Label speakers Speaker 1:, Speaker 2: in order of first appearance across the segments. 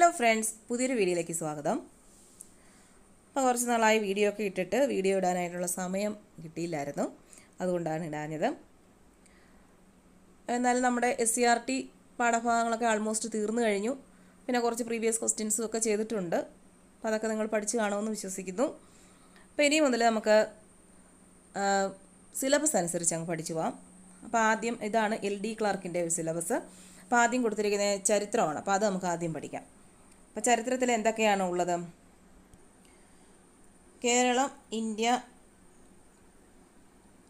Speaker 1: Hello friends പുതിയൊരു വീഡിയോയിലേക്ക് സ്വാഗതം. അപ്പോൾ കുറച്ച് നാളായി വീഡിയോ ഒക്കെ ഇട്ടിട്ട് വീഡിയോ ഇടാനായിട്ടുള്ള സമയം കിട്ടിയില്ലായിരുന്നു. അതുകൊണ്ടാണ് ഇടാഞ്ഞത്. എന്നാലും നമ്മുടെ എസ് സി ആർ ടി പാഠഭാഗങ്ങളൊക്കെ ആൾമോസ്റ്റ് തീർന്നു കഴിഞ്ഞു. പിന്നെ കുറച്ച് പ്രീവിയസ് ക്വസ്റ്റ്യൻസും ഒക്കെ ചെയ്തിട്ടുണ്ട്. അപ്പോൾ അതൊക്കെ നിങ്ങൾ പഠിച്ചു കാണുമെന്ന് വിശ്വസിക്കുന്നു. അപ്പോൾ ഇനി മുതൽ നമുക്ക് സിലബസ് അനുസരിച്ച് അങ്ങ് പഠിച്ചു പോവാം. അപ്പോൾ ആദ്യം ഇതാണ് എൽ ഡി ക്ലാർക്കിന്റെ ഒരു സിലബസ് അപ്പോൾ ആദ്യം കൊടുത്തിരിക്കുന്ന ചരിത്രമാണ്. അപ്പോൾ അത് നമുക്ക് ആദ്യം പഠിക്കാം. അപ്പോൾ ചരിത്രത്തിൽ എന്തൊക്കെയാണ് ഉള്ളത്? കേരളം ഇന്ത്യ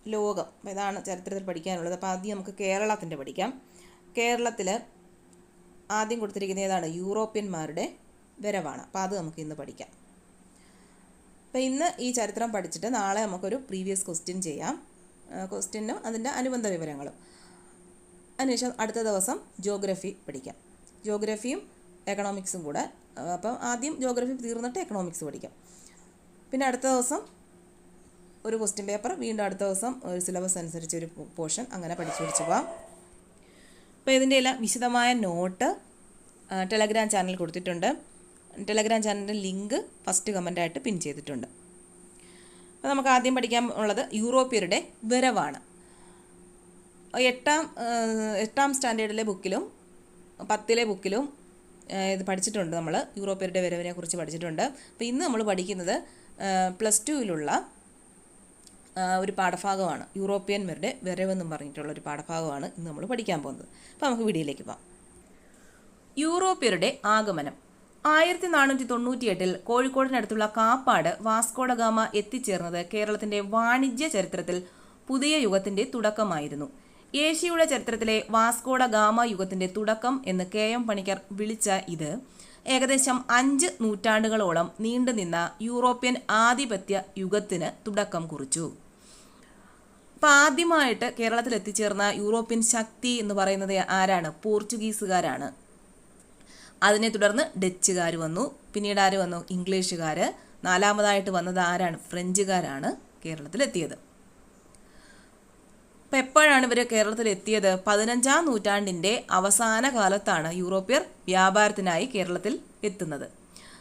Speaker 1: ലോകം. ഇതാണ് ചരിത്രത്തിൽ പഠിക്കാനുള്ളത്. അപ്പോൾ ആദ്യം നമുക്ക് കേരളത്തിന്റെ പഠിക്കാം. കേരളത്തിൽ ആദ്യം കൊടുത്തിരിക്കുന്ന ഏതാണ്? യൂറോപ്യന്മാരുടെ വരവാണ്. അപ്പോൾ അത് നമുക്ക് ഇന്ന് പഠിക്കാം. അപ്പോൾ ഇന്ന് ഈ ചരിത്രം പഠിച്ചിട്ട് നാളെ നമുക്കൊരു പ്രീവിയസ് ക്വസ്റ്റ്യൻ ചെയ്യാം. ക്വസ്റ്റ്യനും അതിന്റെ അനുബന്ധ വിവരങ്ങളും. അതിനുശേഷം അടുത്ത ദിവസം ജോഗ്രഫി പഠിക്കാം. ജോഗ്രഫിയും എക്കണോമിക്സും കൂടെ. അപ്പം ആദ്യം ജോഗ്രഫി തീർന്നിട്ട് എക്കണോമിക്സ് പഠിക്കാം. പിന്നെ അടുത്ത ദിവസം ഒരു ക്വസ്റ്റ്യൻ പേപ്പർ വീണ്ടും അടുത്ത ദിവസം ഒരു സിലബസ് അനുസരിച്ച് ഒരു പോർഷൻ അങ്ങനെ പഠിച്ചു പഠിച്ചു പോവാം. അപ്പോൾ ഇതിന്റെ എല്ലാം വിശദമായ നോട്ട് ടെലഗ്രാം ചാനൽ കൊടുത്തിട്ടുണ്ട്. ടെലഗ്രാം ചാനലിന്റെ ലിങ്ക് ഫസ്റ്റ് കമന്റായിട്ട് പിൻ ചെയ്തിട്ടുണ്ട്. അപ്പോൾ നമുക്ക് ആദ്യം പഠിക്കാൻ ഉള്ളത് യൂറോപ്യരുടെ വരവാണ്. എട്ടാം എട്ടാം സ്റ്റാൻഡേർഡിലെ ബുക്കിലും പത്തിലെ ബുക്കിലും ഇത് പഠിച്ചിട്ടുണ്ട് നമ്മൾ യൂറോപ്യരുടെ വരവിനെ കുറിച്ച് പഠിച്ചിട്ടുണ്ട്. അപ്പോൾ ഇന്ന് നമ്മൾ പഠിക്കുന്നത് പ്ലസ് ടുവിലുള്ള ഒരു പാഠഭാഗമാണ്. യൂറോപ്യന്മാരുടെ വരവെന്നും പറഞ്ഞിട്ടുള്ള ഒരു പാഠഭാഗമാണ് ഇന്ന് നമ്മൾ പഠിക്കാൻ പോകുന്നത്. അപ്പോൾ നമുക്ക് വീഡിയോയിലേക്ക് പോകാം യൂറോപ്യരുടെ ആഗമനം. ആയിരത്തി നാനൂറ്റി തൊണ്ണൂറ്റിയെട്ടിൽ കോഴിക്കോടിനടുത്തുള്ള കാപ്പാട് വാസ്കോഡഗാമ എത്തിച്ചേർന്നത് കേരളത്തിന്റെ വാണിജ്യ ചരിത്രത്തിൽ പുതിയ യുഗത്തിന്റെ തുടക്കമായിരുന്നു. ഏഷ്യയുടെ ചരിത്രത്തിലെ വാസ്കോഡ ഗാമ യുഗത്തിന്റെ തുടക്കം എന്ന് കെ എം പണിക്കർ വിളിച്ച ഇത് ഏകദേശം അഞ്ച് നൂറ്റാണ്ടുകളോളം നീണ്ടുനിന്ന യൂറോപ്യൻ ആധിപത്യ യുഗത്തിന് തുടക്കം കുറിച്ചു. അപ്പം ആദ്യമായിട്ട് കേരളത്തിൽ എത്തിച്ചേർന്ന യൂറോപ്യൻ ശക്തി എന്ന് പറയുന്നത് ആരാണ്? പോർച്ചുഗീസുകാരാണ്. അതിനെ തുടർന്ന് ഡച്ചുകാർ വന്നു. പിന്നീട് ആര് വന്നു ഇംഗ്ലീഷുകാർ നാലാമതായിട്ട് വന്നത് ആരാണ്? ഫ്രഞ്ചുകാരാണ് കേരളത്തിലെത്തിയത്. അപ്പം എപ്പോഴാണ് ഇവർ കേരളത്തിൽ എത്തിയത് പതിനഞ്ചാം നൂറ്റാണ്ടിന്റെ അവസാന കാലത്താണ് യൂറോപ്യർ വ്യാപാരത്തിനായി കേരളത്തിൽ എത്തുന്നത്.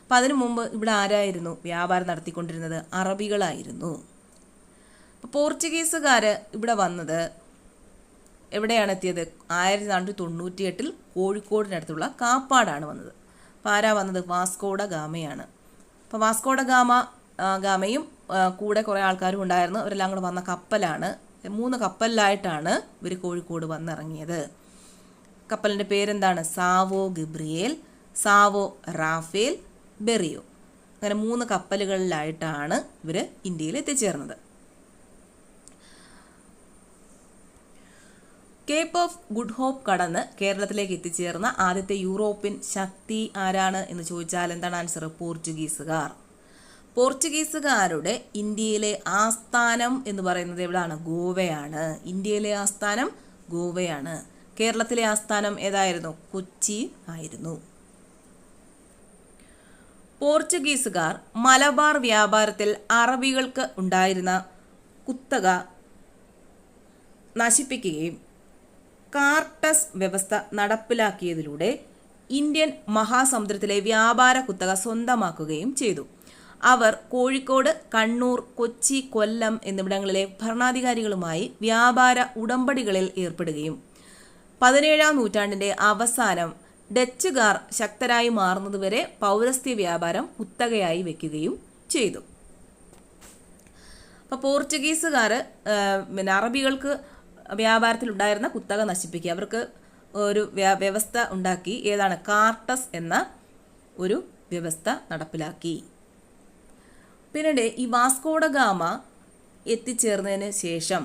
Speaker 1: അപ്പം അതിനു മുമ്പ് ഇവിടെ ആരായിരുന്നു വ്യാപാരം നടത്തിക്കൊണ്ടിരുന്നത്? അറബികളായിരുന്നു. പോർച്ചുഗീസുകാർ ഇവിടെ വന്നത് എവിടെയാണ് എത്തിയത്? ആയിരത്തി നാനൂറ്റി തൊണ്ണൂറ്റി എട്ടിൽ കോഴിക്കോടിനടുത്തുള്ള കാപ്പാടാണ് വന്നത്. അപ്പോൾ ആരാ വന്നത്? വാസ്കോഡ ഗാമയാണ്. അപ്പോൾ വാസ്കോഡ ഗാമ ഗാമയും കൂടെ കുറേ ആൾക്കാരും ഉണ്ടായിരുന്നു. അവരെല്ലാം കൂടെ വന്ന കപ്പലാണ് മൂന്ന് കപ്പലിലായിട്ടാണ് ഇവർ കോഴിക്കോട് വന്നിറങ്ങിയത്. കപ്പലിന്റെ പേരെന്താണ്? Sao Gabriel Sao Rafael Berrio. അങ്ങനെ മൂന്ന് കപ്പലുകളിലായിട്ടാണ് ഇവർ ഇന്ത്യയിൽ എത്തിച്ചേർന്നത്. കേപ്പ് ഓഫ് ഗുഡ് ഹോപ്പ് കടന്ന് കേരളത്തിലേക്ക് എത്തിച്ചേർന്ന ആദ്യത്തെ യൂറോപ്യൻ ശക്തി ആരാണ് എന്ന് ചോദിച്ചാൽ എന്താണ് ആൻസർ പോർച്ചുഗീസുകാർ. പോർച്ചുഗീസുകാരുടെ ഇന്ത്യയിലെ ആസ്ഥാനം എന്ന് പറയുന്നത് എവിടെയാണ് ഗോവയാണ്. ഇന്ത്യയിലെ ആസ്ഥാനം ഗോവയാണ്. കേരളത്തിലെ ആസ്ഥാനം ഏതായിരുന്നു? കൊച്ചി ആയിരുന്നു. പോർച്ചുഗീസുകാർ മലബാർ വ്യാപാരത്തിൽ അറബികൾക്ക് ഉണ്ടായിരുന്ന കുത്തക നശിപ്പിക്കുകയും കാർട്ടസ് വ്യവസ്ഥ നടപ്പിലാക്കിയതിലൂടെ ഇന്ത്യൻ മഹാസമുദ്രത്തിലെ വ്യാപാര കുത്തക സ്വന്തമാക്കുകയും ചെയ്തു. അവർ കോഴിക്കോട് കണ്ണൂർ കൊച്ചി കൊല്ലം എന്നിവിടങ്ങളിലെ ഭരണാധികാരികളുമായി വ്യാപാര ഉടമ്പടികളിൽ ഏർപ്പെടുകയും. പതിനേഴാം നൂറ്റാണ്ടിന്റെ അവസാനം ഡച്ചുകാർ ശക്തരായി മാറുന്നതുവരെ പൗരസ്ത്യ വ്യാപാരം കുത്തകയായി വെക്കുകയും ചെയ്തു. അപ്പോൾ പോർച്ചുഗീസുകാർ പിന്നെ അറബികൾക്ക് വ്യാപാരത്തിൽ ഉണ്ടായിരുന്ന കുത്തക നശിപ്പിക്കുക അവർക്ക് ഒരു വ്യവസ്ഥ ഉണ്ടാക്കി ഏതാണ് കാർട്ടസ് എന്ന ഒരു വ്യവസ്ഥ നടപ്പിലാക്കി. പിന്നീട് ഈ വാസ്കോഡ ഗാമ എത്തിച്ചേർന്നതിന് ശേഷം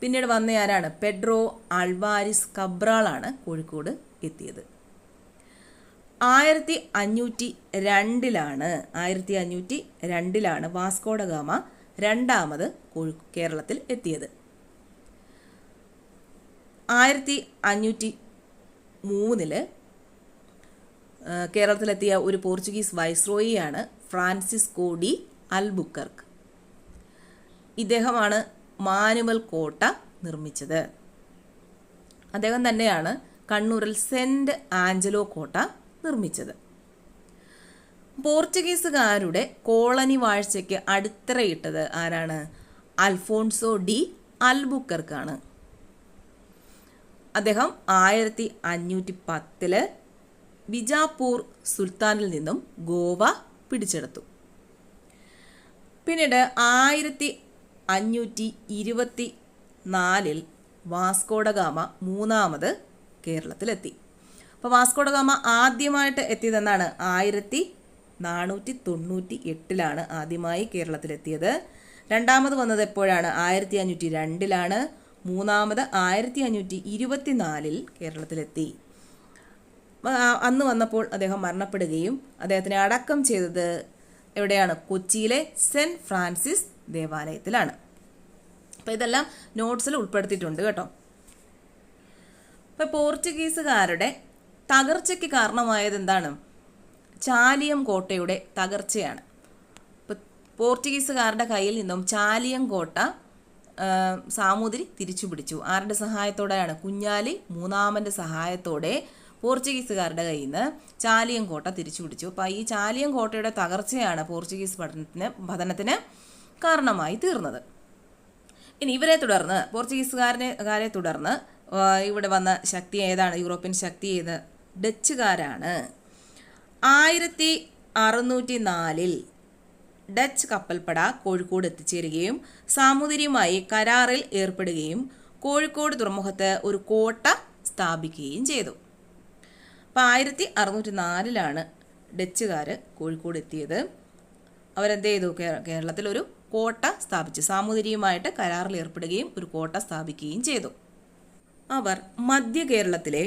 Speaker 1: പിന്നീട് വന്ന ആരാണ്? പെഡ്രോ അൾവാരിസ് കബ്രാളാണ് കോഴിക്കോട് എത്തിയത്. ആയിരത്തി അഞ്ഞൂറ്റി രണ്ടിലാണ് ആയിരത്തി അഞ്ഞൂറ്റി രണ്ടിലാണ് വാസ്കോഡ ഗാമ രണ്ടാമത് കോഴി കേരളത്തിൽ എത്തിയത്. ആയിരത്തി അഞ്ഞൂറ്റി മൂന്നിൽ കേരളത്തിലെത്തിയ ഒരു പോർച്ചുഗീസ് വൈസ്രോയിയാണ് ഫ്രാൻസിസ് കോഡി അൽബുക്കർക്ക്. ഇദ്ദേഹമാണ് മാനുവൽ കോട്ട നിർമ്മിച്ചത്. അദ്ദേഹം തന്നെയാണ് കണ്ണൂരിൽ സെന്റ് ആഞ്ചലോ കോട്ട നിർമ്മിച്ചത്. പോർച്ചുഗീസുകാരുടെ കോളനി വാഴ്ചയ്ക്ക് അടിത്തറയിട്ടത് ആരാണ്? അൽഫോൺസോ ഡി അൽബുക്കർക്കാണ്. അദ്ദേഹം ആയിരത്തി അഞ്ഞൂറ്റി പത്തിൽ ബിജാപൂർ സുൽത്താനിൽ നിന്നും ഗോവ പിടിച്ചെടുത്തു. പിന്നീട് ആയിരത്തി അഞ്ഞൂറ്റി ഇരുപത്തി നാലിൽ വാസ്കോഡഗാമ മൂന്നാമത് കേരളത്തിലെത്തി. അപ്പോൾ വാസ്കോഡഗാമ ആദ്യമായിട്ട് എത്തിയതെന്നാണ്? ആയിരത്തി നാനൂറ്റി തൊണ്ണൂറ്റി എട്ടിലാണ് ആദ്യമായി കേരളത്തിലെത്തിയത്. രണ്ടാമത് വന്നത് എപ്പോഴാണ്? ആയിരത്തി അഞ്ഞൂറ്റി രണ്ടിലാണ് മൂന്നാമത് ആയിരത്തി അഞ്ഞൂറ്റി ഇരുപത്തി നാലിൽ കേരളത്തിലെത്തി അന്ന് വന്നപ്പോൾ അദ്ദേഹം മരണപ്പെടുകയും അദ്ദേഹത്തിനെ അടക്കം ചെയ്തത് എവിടെയാണ്? കൊച്ചിയിലെ സെന്റ് ഫ്രാൻസിസ് ദേവാലയത്തിലാണ്. അപ്പോൾ ഇതെല്ലാം നോട്ട്സിൽ ഉൾപ്പെടുത്തിയിട്ടുണ്ട് കേട്ടോ. ഇപ്പോൾ പോർച്ചുഗീസുകാരുടെ തകർച്ചയ്ക്ക് കാരണമായത് എന്താണ്? ചാലിയം കോട്ടയുടെ തകർച്ചയാണ്. ഇപ്പോൾ പോർച്ചുഗീസുകാരുടെ കയ്യിൽ നിന്നും ചാലിയം കോട്ട സാമൂതിരി തിരിച്ചു പിടിച്ചു ആരുടെ സഹായത്തോടെയാണ്? കുഞ്ഞാലി മൂന്നാമന്റെ സഹായത്തോടെ പോർച്ചുഗീസുകാരുടെ കയ്യിൽ നിന്ന് ചാലിയം കോട്ട തിരിച്ചു പിടിച്ചു. അപ്പോൾ ഈ ചാലിയം കോട്ടയുടെ തകർച്ചയാണ് പോർച്ചുഗീസ് പഠനത്തിന് പഠനത്തിന് കാരണമായി തീർന്നത്. ഇനി ഇവരെ തുടർന്ന് പോർച്ചുഗീസുകാരനെ കാരെ തുടർന്ന് ഇവിടെ വന്ന ശക്തി ഏതാണ്? യൂറോപ്യൻ ശക്തി ഏത്? ഡച്ചുകാരാണ്. ആയിരത്തി അറുന്നൂറ്റി നാലിൽ ഡച്ച് കപ്പൽപ്പട കോഴിക്കോട് എത്തിച്ചേരുകയും സാമൂതിരിയുമായി കരാറിൽ ഏർപ്പെടുകയും കോഴിക്കോട് തുറമുഖത്ത് ഒരു കോട്ട സ്ഥാപിക്കുകയും ചെയ്തു. അപ്പോൾ ആയിരത്തി അറുന്നൂറ്റി നാലിലാണ് ഡച്ചുകാർ കോഴിക്കോട് എത്തിയത് അവരെന്ത് ചെയ്തു കേരളത്തിൽ ഒരു കോട്ട സ്ഥാപിച്ചു. സാമൂതിരിയുമായിട്ട് കരാറിൽ ഏർപ്പെടുകയും ഒരു കോട്ട സ്ഥാപിക്കുകയും ചെയ്തു. അവർ മധ്യ കേരളത്തിലെ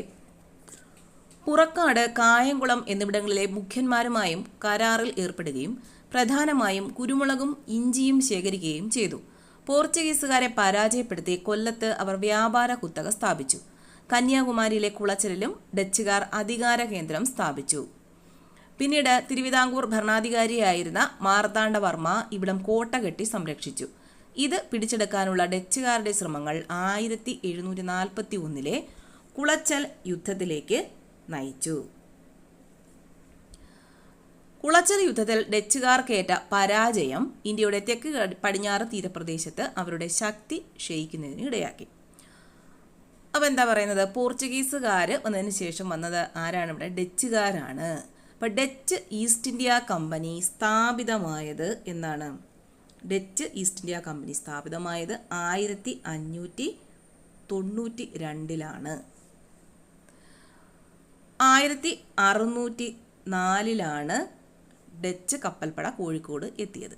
Speaker 1: പുറക്കാട് കായംകുളം എന്നിവിടങ്ങളിലെ മുഖ്യന്മാരുമായും കരാറിൽ ഏർപ്പെടുകയും പ്രധാനമായും കുരുമുളകും ഇഞ്ചിയും ശേഖരിക്കുകയും ചെയ്തു. പോർച്ചുഗീസുകാരെ പരാജയപ്പെടുത്തി കൊല്ലത്ത് അവർ വ്യാപാര കുത്തക സ്ഥാപിച്ചു. കന്യാകുമാരിയിലെ കുളച്ചലിലും ഡച്ചുകാർ അധികാര കേന്ദ്രം സ്ഥാപിച്ചു. പിന്നീട് തിരുവിതാംകൂർ ഭരണാധികാരിയായിരുന്ന മാർത്താണ്ഡവർമ്മ ഇവിടം കോട്ട കെട്ടി സംരക്ഷിച്ചു. ഇത് പിടിച്ചെടുക്കാനുള്ള ഡച്ചുകാരുടെ ശ്രമങ്ങൾ ആയിരത്തി എഴുന്നൂറ്റി നാൽപ്പത്തി ഒന്നിലെ കുളച്ചൽ യുദ്ധത്തിലേക്ക് നയിച്ചു. കുളച്ചൽ യുദ്ധത്തിൽ ഡച്ചുകാർക്കേറ്റ പരാജയം ഇന്ത്യയുടെ തെക്ക് പടിഞ്ഞാറ് തീരപ്രദേശത്ത് അവരുടെ ശക്തി ക്ഷയിക്കുന്നതിന് ഇടയാക്കി. അപ്പോൾ എന്താ പറയുന്നത്? പോർച്ചുഗീസുകാർ വന്നതിന് ശേഷം വന്നത് ആരാണ്? ഇവിടെ ഡച്ചുകാരാണ്. അപ്പോൾ ഡച്ച് ഈസ്റ്റ് ഇന്ത്യ കമ്പനി സ്ഥാപിതമായത് എന്നാണ്. ഡച്ച് ഈസ്റ്റ് ഇന്ത്യ കമ്പനി സ്ഥാപിതമായത് ആയിരത്തി അഞ്ഞൂറ്റി തൊണ്ണൂറ്റി രണ്ടിലാണ് ആയിരത്തി അറുന്നൂറ്റി നാലിലാണ് ഡച്ച് കപ്പൽപ്പട കോഴിക്കോട് എത്തിയത്.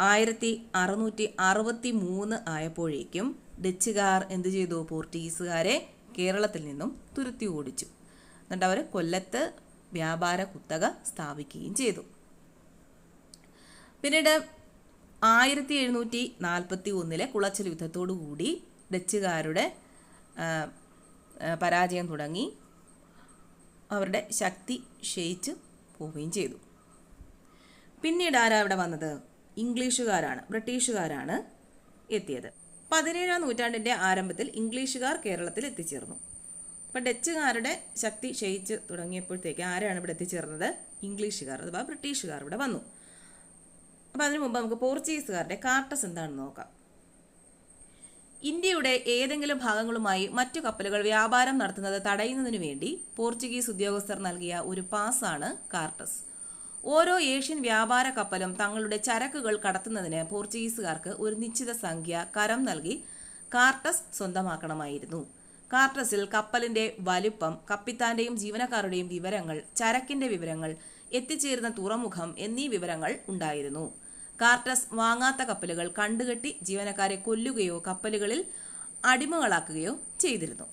Speaker 1: ആയിരത്തി അറുന്നൂറ്റി അറുപത്തി മൂന്ന് ആയപ്പോഴേക്കും ഡച്ചുകാർ എന്ത് ചെയ്തു? പോർച്ചുഗീസുകാരെ കേരളത്തിൽ നിന്നും തുരുത്തി ഓടിച്ചു. എന്നിട്ട് അവർ കൊല്ലത്ത് വ്യാപാര കുത്തക സ്ഥാപിക്കുകയും ചെയ്തു. പിന്നീട് ആയിരത്തി എഴുന്നൂറ്റി നാൽപ്പത്തി ഒന്നിലെ കുളച്ചൽ യുദ്ധത്തോടു കൂടി ഡച്ചുകാരുടെ പരാജയം തുടങ്ങി. അവരുടെ ശക്തി ക്ഷയിച്ച് പോവുകയും ചെയ്തു. പിന്നീട് ആരാ ഇവിടെ വന്നത്? ഇംഗ്ലീഷുകാരാണ് ബ്രിട്ടീഷുകാരാണ് എത്തിയത്. പതിനേഴാം നൂറ്റാണ്ടിന്റെ ആരംഭത്തിൽ ഇംഗ്ലീഷുകാർ കേരളത്തിൽ എത്തിച്ചേർന്നു. അപ്പം ഡച്ചുകാരുടെ ശക്തി ക്ഷയിച്ച് തുടങ്ങിയപ്പോഴത്തേക്ക് ആരാണ് ഇവിടെ എത്തിച്ചേർന്നത്? ഇംഗ്ലീഷുകാർ അഥവാ ബ്രിട്ടീഷുകാർ ഇവിടെ വന്നു. അപ്പം അതിനു മുമ്പ് നമുക്ക് പോർച്ചുഗീസുകാരുടെ കാർട്ടസ് എന്താണെന്ന് നോക്കാം. ഇന്ത്യയുടെ ഏതെങ്കിലും ഭാഗങ്ങളുമായി മറ്റു കപ്പലുകൾ വ്യാപാരം നടത്തുന്നത് തടയുന്നതിനു വേണ്ടി പോർച്ചുഗീസ് ഉദ്യോഗസ്ഥർ നൽകിയ ഒരു പാസ്സാണ് കാർട്ടസ്. ഓരോ ഏഷ്യൻ വ്യാപാര കപ്പലും തങ്ങളുടെ ചരക്കുകൾ കടത്തുന്നതിന് പോർച്ചുഗീസുകാർക്ക് ഒരു നിശ്ചിത സംഖ്യ കരം നൽകി കാർട്ടസ് സ്വന്തമാക്കണമായിരുന്നു. കാർട്ടസിൽ കപ്പലിന്റെ വലുപ്പം കപ്പിത്താന്റെയും ജീവനക്കാരുടെയും വിവരങ്ങൾ ചരക്കിന്റെ വിവരങ്ങൾ എത്തിച്ചേരുന്ന തുറമുഖം എന്നീ വിവരങ്ങൾ ഉണ്ടായിരുന്നു. കാർട്ടസ് വാങ്ങാത്ത കപ്പലുകൾ കണ്ടുകെട്ടി ജീവനക്കാരെ കൊല്ലുകയോ കപ്പലുകളിൽ അടിമകളാക്കുകയോ ചെയ്തിരുന്നു.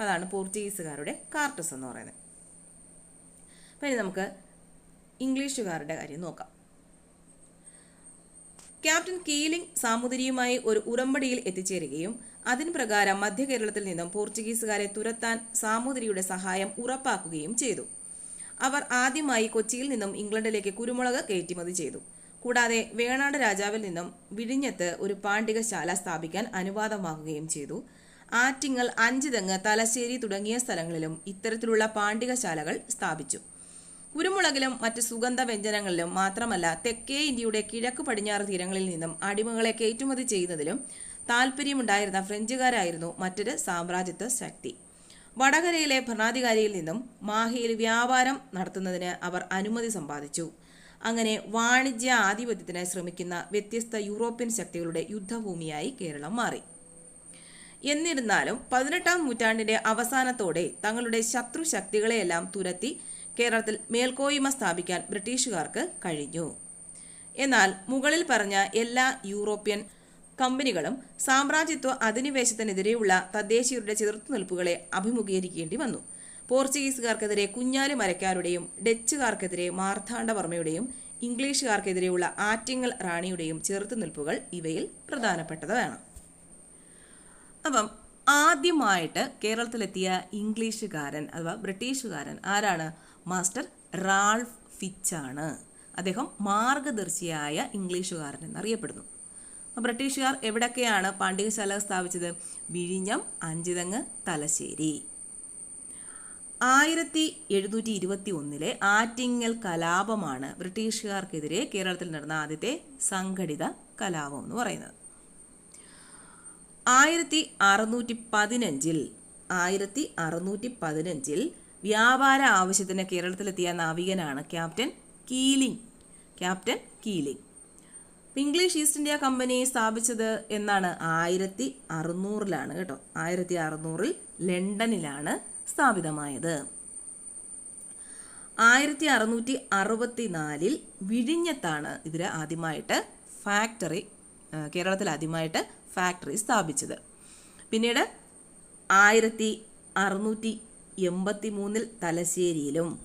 Speaker 1: അതാണ് പോർച്ചുഗീസുകാരുടെ കാർട്ടസ് എന്ന് പറയുന്നത്. ഇനി നമുക്ക് ഇംഗ്ലീഷുകാരുടെ കാര്യം നോക്കാം. ക്യാപ്റ്റൻ കീലിംഗ് സാമുദ്രിയുമായി ഒരു ഉടമ്പടിയിൽ എത്തിച്ചേരുകയും അതിന് പ്രകാരം മധ്യ കേരളത്തിൽ നിന്നും പോർച്ചുഗീസുകാരെ തുരത്താൻ സാമുദ്രിയുടെ സഹായം ഉറപ്പാക്കുകയും ചെയ്തു. അവർ ആദ്യമായി കൊച്ചിയിൽ നിന്നും ഇംഗ്ലണ്ടിലേക്ക് കുരുമുളക് കയറ്റുമതി ചെയ്തു. കൂടാതെ വേണാട് രാജാവിൽ നിന്നും വിഴിഞ്ഞത്ത് ഒരു പാണ്ഡികശാല സ്ഥാപിക്കാൻ അനുവാദമാകുകയും ചെയ്തു. ആറ്റിങ്ങൽ അഞ്ചുതെങ്ങ് തലശ്ശേരി തുടങ്ങിയ സ്ഥലങ്ങളിലും ഇത്തരത്തിലുള്ള പാണ്ഡികശാലകൾ സ്ഥാപിച്ചു. കുരുമുളകിലും മറ്റ് സുഗന്ധ വ്യഞ്ജനങ്ങളിലും മാത്രമല്ല തെക്കേ ഇന്ത്യയുടെ കിഴക്ക് പടിഞ്ഞാറ് തീരങ്ങളിൽ നിന്നും അടിമകളെ കയറ്റുമതി ചെയ്യുന്നതിലും താല്പര്യമുണ്ടായിരുന്ന ഫ്രഞ്ചുകാരായിരുന്നു മറ്റൊരു സാമ്രാജ്യത്വ ശക്തി. വടകരയിലെ ഭരണാധികാരിയിൽ നിന്നും മാഹിയിൽ വ്യാപാരം നടത്തുന്നതിന് അവർ അനുമതി സമ്പാദിച്ചു. അങ്ങനെ വാണിജ്യ ആധിപത്യത്തിന് ശ്രമിക്കുന്ന വ്യത്യസ്ത യൂറോപ്യൻ ശക്തികളുടെ യുദ്ധഭൂമിയായി കേരളം മാറി. എന്നിരുന്നാലും പതിനെട്ടാം നൂറ്റാണ്ടിന്റെ അവസാനത്തോടെ തങ്ങളുടെ ശത്രു ശക്തികളെയെല്ലാം തുരത്തി കേരളത്തിൽ മേൽക്കോയ്മ സ്ഥാപിക്കാൻ ബ്രിട്ടീഷുകാർക്ക് കഴിഞ്ഞു. എന്നാൽ മുകളിൽ പറഞ്ഞ എല്ലാ യൂറോപ്യൻ കമ്പനികളും സാമ്രാജ്യത്വ അധിനിവേശത്തിനെതിരെയുള്ള തദ്ദേശീയരുടെ ചെറുത്തുനിൽപ്പുകളെ അഭിമുഖീകരിക്കേണ്ടി വന്നു. പോർച്ചുഗീസുകാർക്കെതിരെ കുഞ്ഞാലി മരക്കാരുടെയും ഡച്ചുകാർക്കെതിരെ മാർത്താണ്ഡവർമ്മയുടെയും ഇംഗ്ലീഷുകാർക്കെതിരെയുള്ള ആറ്റിങ്ങൽ റാണിയുടെയും ചെറുത്തുനിൽപ്പുകൾ ഇവയിൽ പ്രധാനപ്പെട്ടതാണ് അപ്പം ആദ്യമായിട്ട് കേരളത്തിലെത്തിയ ഇംഗ്ലീഷുകാരൻ അഥവാ ബ്രിട്ടീഷുകാരൻ ആരാണ്? മാസ്റ്റർ റാൾഫ് ഫിച്ചാണ്. അദ്ദേഹം മാർഗദർശിയായ ഇംഗ്ലീഷുകാരൻ എന്നറിയപ്പെടുന്നു ബ്രിട്ടീഷുകാർ എവിടൊക്കെയാണ് പാണ്ഡികശാല സ്ഥാപിച്ചത്? വിഴിഞ്ഞം അഞ്ചിതങ്ങ് തലശ്ശേരി. ആയിരത്തി എഴുന്നൂറ്റി ഇരുപത്തി ഒന്നിലെ ആറ്റിങ്ങൽ കലാപമാണ് ബ്രിട്ടീഷുകാർക്കെതിരെ കേരളത്തിൽ നടന്ന ആദ്യത്തെ സംഘടിത കലാപം എന്ന് പറയുന്നത്. ആയിരത്തി അറുന്നൂറ്റി പതിനഞ്ചിൽ ആയിരത്തി അറുന്നൂറ്റി പതിനഞ്ചിൽ വ്യാപാര ആവശ്യത്തിന് കേരളത്തിലെത്തിയ നാവികനാണ് captain Keeling. Captain Keeling. English East India company സ്ഥാപിച്ചത് എന്നാണ് ആയിരത്തി അറുന്നൂറിലാണ് കേട്ടോ. ആയിരത്തി അറുന്നൂറിൽ ലണ്ടനിലാണ് സ്ഥാപിതമായത്. ആയിരത്തി അറുന്നൂറ്റി അറുപത്തി നാലിൽ വിഴിഞ്ഞത്താണ് ഇവർ ആദ്യമായിട്ട് ഫാക്ടറി കേരളത്തിൽ ആദ്യമായിട്ട് ഫാക്ടറി സ്ഥാപിച്ചത്. പിന്നീട് ആയിരത്തി അറുന്നൂറ്റി എൺപത്തി മൂന്നിൽ തലശ്ശേരിയിലും.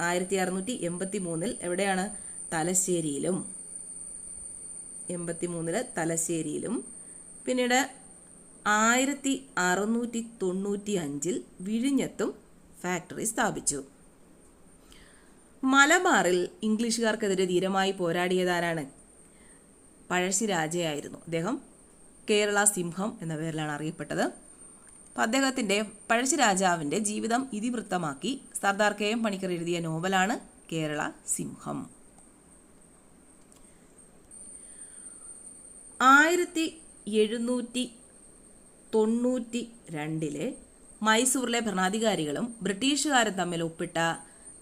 Speaker 1: ആയിരത്തി അറുന്നൂറ്റി എൺപത്തി മൂന്നിൽ എവിടെയാണ് തലശ്ശേരിയിലും? എൺപത്തി മൂന്നിൽ തലശ്ശേരിയിലും. പിന്നീട് ആയിരത്തി അറുന്നൂറ്റി തൊണ്ണൂറ്റി അഞ്ചിൽ വിഴിഞ്ഞത്തും ഫാക്ടറി സ്ഥാപിച്ചു. മലബാറിൽ ഇംഗ്ലീഷുകാർക്കെതിരെ ധീരമായി പോരാടിയതാരാണ്? പഴശ്ശിരാജയായിരുന്നു. അദ്ദേഹം കേരള സിംഹം എന്ന പേരിലാണ് അറിയപ്പെട്ടത്. അദ്ദേഹത്തിന്റെ പഴശ്ശിരാജാവിന്റെ ജീവിതം ഇതിവൃത്തമാക്കി. സർദാർ കെ എം പണിക്കർ എഴുതിയ നോവലാണ് കേരള സിംഹം. ആയിരത്തി എഴുന്നൂറ്റി തൊണ്ണൂറ്റി രണ്ടിലെ മൈസൂറിലെ ഭരണാധികാരികളും ബ്രിട്ടീഷുകാരും തമ്മിൽ ഒപ്പിട്ട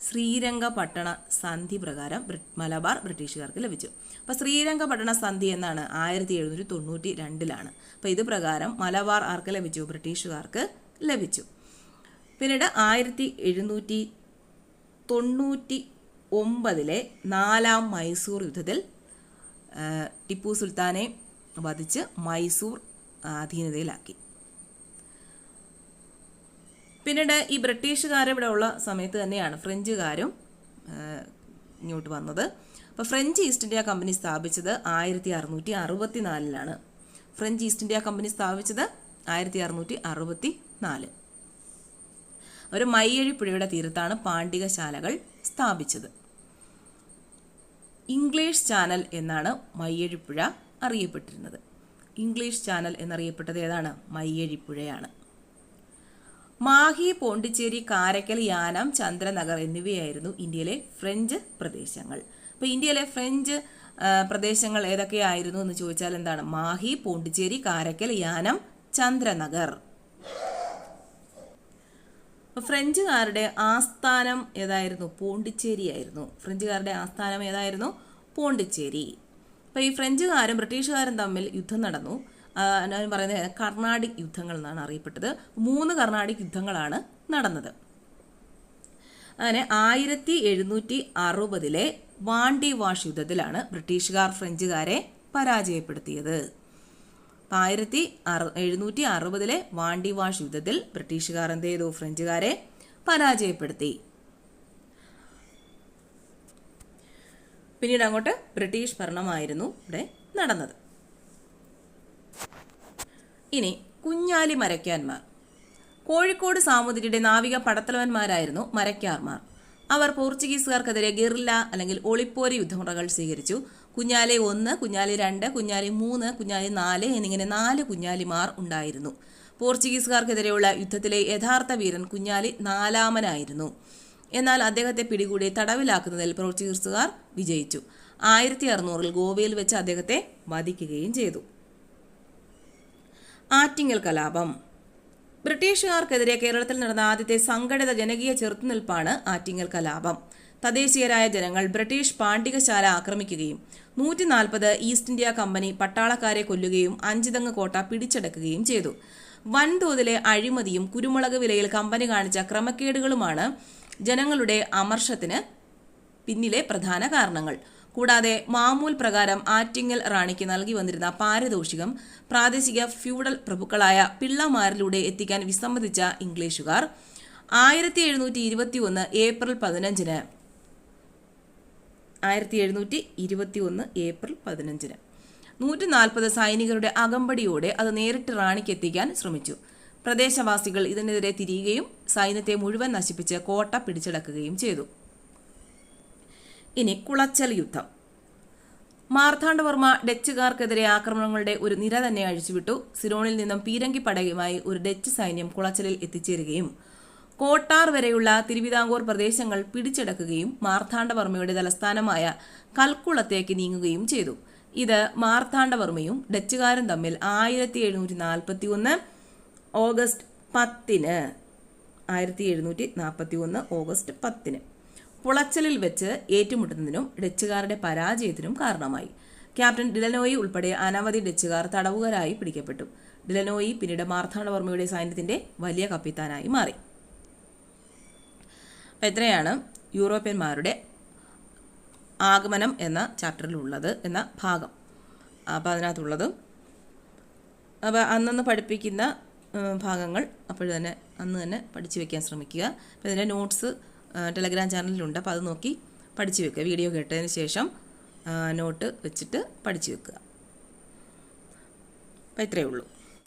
Speaker 1: ശ്രീരംഗപട്ടണ സന്ധി പ്രകാരം മലബാർ ബ്രിട്ടീഷുകാർക്ക് ലഭിച്ചു. അപ്പോൾ ശ്രീരംഗപട്ടണ സന്ധി എന്നാണ് ആയിരത്തി എഴുന്നൂറ്റി തൊണ്ണൂറ്റി രണ്ടിലാണ് അപ്പോൾ ഇത് പ്രകാരം മലബാർ ആർക്ക് ലഭിച്ചു? ബ്രിട്ടീഷുകാർക്ക് ലഭിച്ചു. പിന്നീട് ആയിരത്തി എഴുന്നൂറ്റി തൊണ്ണൂറ്റി ഒമ്പതിലെ നാലാം മൈസൂർ യുദ്ധത്തിൽ ടിപ്പു സുൽത്താനെ വധിച്ച് മൈസൂർ അധീനതയിലാക്കി പിന്നീട് ഈ ബ്രിട്ടീഷുകാർ ഇവിടെ ഉള്ള സമയത്ത് തന്നെയാണ് ഫ്രഞ്ചുകാരും ഇങ്ങോട്ട് വന്നത്. അപ്പോൾ ഫ്രഞ്ച് ഈസ്റ്റ് ഇന്ത്യ കമ്പനി സ്ഥാപിച്ചത് ആയിരത്തി അറുന്നൂറ്റി അറുപത്തി നാലിലാണ് ഫ്രഞ്ച് ഈസ്റ്റ് ഇന്ത്യ കമ്പനി സ്ഥാപിച്ചത് ആയിരത്തി അറുന്നൂറ്റി അറുപത്തി നാല് ഒരു മയ്യഴി പുഴയുടെ തീരത്താണ് പാണ്ഡികശാലകൾ സ്ഥാപിച്ചത്. ഇംഗ്ലീഷ് ചാനൽ എന്നാണ് മയ്യഴിപ്പുഴ അറിയപ്പെട്ടിരുന്നത്. ഇംഗ്ലീഷ് ചാനൽ എന്നറിയപ്പെട്ടത് ഏതാണ്? മയ്യഴിപ്പുഴയാണ്. മാഹി പോണ്ടിച്ചേരി കാരക്കൽ യാനം ചന്ദ്രനഗർ എന്നിവയായിരുന്നു ഇന്ത്യയിലെ ഫ്രഞ്ച് പ്രദേശങ്ങൾ. അപ്പോൾ ഇന്ത്യയിലെ ഫ്രഞ്ച് പ്രദേശങ്ങൾ ഏതൊക്കെയായിരുന്നു എന്ന് ചോദിച്ചാൽ എന്താണ്? മാഹി പോണ്ടിച്ചേരി കാരക്കൽ യാനം ചന്ദ്രനഗർ. ഫ്രഞ്ചുകാരുടെ ആസ്ഥാനം ഏതായിരുന്നു? പോണ്ടിച്ചേരി ആയിരുന്നു. ഫ്രഞ്ചുകാരുടെ ആസ്ഥാനം ഏതായിരുന്നു? പോണ്ടിച്ചേരി. അപ്പോൾ ഈ ഫ്രഞ്ചുകാരും ബ്രിട്ടീഷുകാരും തമ്മിൽ യുദ്ധം നടന്നു. ഞാൻ പറയുന്നത് കർണാടിക് യുദ്ധങ്ങൾ എന്നാണ് അറിയപ്പെട്ടത്. മൂന്ന് കർണാടിക് യുദ്ധങ്ങളാണ് നടന്നത്. അങ്ങനെ ആയിരത്തി എഴുന്നൂറ്റി അറുപതിലെ വാണ്ടി വാഷ് യുദ്ധത്തിലാണ് ബ്രിട്ടീഷുകാർ ഫ്രഞ്ചുകാരെ പരാജയപ്പെടുത്തിയത്. ആയിരത്തി അറു എഴുന്നൂറ്റി അറുപതിലെ വാണ്ടി വാഷ് യുദ്ധത്തിൽ ബ്രിട്ടീഷുകാർ എന്ത് ചെയ്തു? ഫ്രഞ്ചുകാരെ പരാജയപ്പെടുത്തി. പിന്നീട് അങ്ങോട്ട് ബ്രിട്ടീഷ് ഭരണമായിരുന്നു ഇവിടെ നടന്നത്. ഇനി കുഞ്ഞാലി മരയ്ക്കാന്മാർ കോഴിക്കോട് സാമൂതിരിയുടെ നാവിക പടത്തലവന്മാരായിരുന്നു മരയ്ക്കാർമാർ അവർ പോർച്ചുഗീസുകാർക്കെതിരെ ഗിർല അല്ലെങ്കിൽ ഒളിപ്പോര് യുദ്ധമുറകൾ സ്വീകരിച്ചു. കുഞ്ഞാലി ഒന്ന് കുഞ്ഞാലി രണ്ട് കുഞ്ഞാലി മൂന്ന് കുഞ്ഞാലി നാല് എന്നിങ്ങനെ നാല് കുഞ്ഞാലിമാർ ഉണ്ടായിരുന്നു. പോർച്ചുഗീസുകാർക്കെതിരെയുള്ള യുദ്ധത്തിലെ യഥാർത്ഥ വീരൻ കുഞ്ഞാലി നാലാമനായിരുന്നു. എന്നാൽ അദ്ദേഹത്തെ പിടികൂടി തടവിലാക്കുന്നതിൽ പോർച്ചുഗീസുകാർ വിജയിച്ചു. ആയിരത്തി അറുന്നൂറിൽ ഗോവയിൽ വെച്ച് അദ്ദേഹത്തെ വധിക്കുകയും ചെയ്തു. ആറ്റിങ്ങൽ കലാപം. ബ്രിട്ടീഷുകാർക്കെതിരെ കേരളത്തിൽ നടന്ന ആദ്യത്തെ സംഘടിത ജനകീയ ചെറുത്തുനിൽപ്പാണ് ആറ്റിങ്ങൽ കലാപം. തദ്ദേശീയരായ ജനങ്ങൾ ബ്രിട്ടീഷ് പാണ്ഡികശാല ആക്രമിക്കുകയും നൂറ്റി നാൽപ്പത് ഈസ്റ്റ് ഇന്ത്യ കമ്പനി പട്ടാളക്കാരെ കൊല്ലുകയും അഞ്ചുതങ്ങ് കോട്ട പിടിച്ചടക്കുകയും ചെയ്തു. വൻതോതിലെ അഴിമതിയും കുരുമുളക് വിലയിൽ കമ്പനി കാണിച്ച ക്രമക്കേടുകളുമാണ് ജനങ്ങളുടെ അമർഷത്തിന് പിന്നിലെ പ്രധാന കാരണങ്ങൾ. കൂടാതെ മാമൂൽ പ്രകാരം ആറ്റിങ്ങൽ റാണിക്ക് നൽകി വന്നിരുന്ന പാരിതോഷികം പ്രാദേശിക ഫ്യൂഡൽ പ്രഭുക്കളായ പിള്ളമാരിലൂടെ എത്തിക്കാൻ വിസമ്മതിച്ച ഇംഗ്ലീഷുകാർ ആയിരത്തി എഴുന്നൂറ്റി ഇരുപത്തി ഒന്ന് ഏപ്രിൽ പതിനഞ്ചിന് ആയിരത്തി എഴുന്നൂറ്റി ഇരുപത്തി ഒന്ന് ഏപ്രിൽ പതിനഞ്ചിന് നൂറ്റി നാൽപ്പത് സൈനികരുടെ അകമ്പടിയോടെ അത് നേരിട്ട് റാണിക്ക് എത്തിക്കാൻ ശ്രമിച്ചു. പ്രദേശവാസികൾ ഇതിനെതിരെ തിരിയുകയും സൈന്യത്തെ മുഴുവൻ നശിപ്പിച്ച് കോട്ട പിടിച്ചടക്കുകയും ചെയ്തു. ഇനി കുളച്ചൽ യുദ്ധം. മാർത്താണ്ഡവർമ്മ ഡച്ചുകാർക്കെതിരെ ആക്രമണങ്ങളുടെ ഒരു നിര തന്നെ അഴിച്ചുവിട്ടു. സിറോണിൽ നിന്നും പീരങ്കി പടയുമായി ഒരു ഡച്ച് സൈന്യം കുളച്ചലിൽ എത്തിച്ചേരുകയും കോട്ടാർ വരെയുള്ള തിരുവിതാംകൂർ പ്രദേശങ്ങൾ പിടിച്ചെടുക്കുകയും മാർത്താണ്ഡവർമ്മയുടെ തലസ്ഥാനമായ കൽക്കുളത്തേക്ക് നീങ്ങുകയും ചെയ്തു. ഇത് മാർത്താണ്ഡവർമ്മയും ഡച്ചുകാരും തമ്മിൽ ആയിരത്തി എഴുന്നൂറ്റി നാൽപ്പത്തി ഒന്ന് ഓഗസ്റ്റ് പത്തിന്. ആയിരത്തി എഴുന്നൂറ്റി നാൽപ്പത്തി ഒന്ന് ഓഗസ്റ്റ് പത്തിന്. പുളച്ചലിൽ വെച്ച് ഏറ്റുമുട്ടുന്നതിനും ഡച്ചുകാരുടെ പരാജയത്തിനും കാരണമായി. ക്യാപ്റ്റൻ ഡിലനോയി ഉൾപ്പെടെ അനവധി ഡച്ചുകാർ തടവുകാരായി പിടിക്കപ്പെട്ടു. ഡിലനോയി പിന്നീട് മാർത്താണ്ഡവർമ്മയുടെ സൈന്യത്തിന്റെ വലിയ കപ്പിത്താനായി മാറി. അപ്പം ഇത്രയാണ് യൂറോപ്യന്മാരുടെ ആഗമനം എന്ന ചാപ്റ്ററിലുള്ളത് എന്ന ഭാഗം. അപ്പോൾ അതിനകത്തുള്ളത്. അപ്പോൾ അന്നന്ന് പഠിപ്പിക്കുന്ന ഭാഗങ്ങൾ അപ്പോൾ തന്നെ അന്ന് തന്നെ പഠിച്ചു വയ്ക്കാൻ ശ്രമിക്കുക. അപ്പോൾ ഇതിന്റെ നോട്ട്സ് ടെലഗ്രാം ചാനലിലുണ്ട് അപ്പോൾ അത് നോക്കി പഠിച്ചു വെക്കുക. വീഡിയോ കേട്ടതിന് ശേഷം നോട്ട് വെച്ചിട്ട് പഠിച്ചു വെക്കുക. അപ്പോൾ ഇത്രയേ ഉള്ളൂ.